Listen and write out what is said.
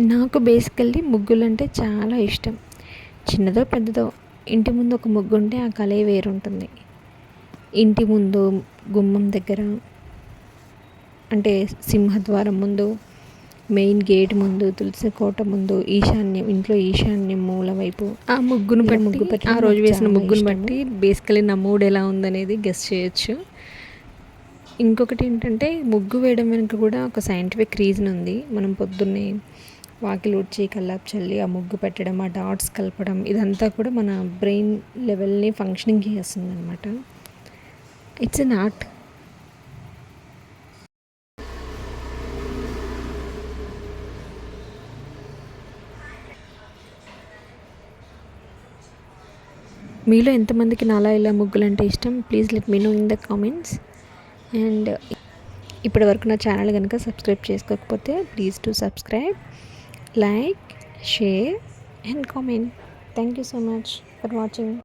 నాకు బేసికల్లీ ముగ్గులు అంటే చాలా ఇష్టం. చిన్నదో పెద్దదో. ఇంటి ముందు ఒక ముగ్గు ఉంటే ఆ కళే వేరుంటుంది. ఇంటి ముందు గుమ్మం దగ్గర అంటే సింహద్వారం ముందు మెయిన్ గేట్ ముందు తులసి కోట ముందు ఈశాన్యం ఇంట్లో ఈశాన్యం మూల వైపు. ఆ ముగ్గును బట్టి ముగ్గు పెట్టి ఆ రోజు వేసిన ముగ్గును బట్టి బేసికలీ నా మూడ్ ఎలా ఉందనేది గెస్ చేయొచ్చు. ఇంకొకటి ఏంటంటే ముగ్గు వేయడం వెనుక కూడా ఒక సైంటిఫిక్ రీజన్ ఉంది. మనం పొద్దున్నే వాకిలు ఊడ్చి కల్లాపు చల్లి ఆ ముగ్గు పెట్టడం ఆ డాట్స్ కలపడం ఇదంతా కూడా మన బ్రెయిన్ లెవెల్ని ఫంక్షనింగ్ చేస్తుంది అనమాట ఇట్స్ ఎన్ ఆర్ట్ మీలో ఎంతమందికి నాలా ఇలా ముగ్గులు అంటే ఇష్టం? Please let me know in the comments and ఇప్పటి వరకు నా ఛానల్ కనుక సబ్స్క్రైబ్ చేసుకోకపోతే please to subscribe like share and comment. Thank you so much for watching.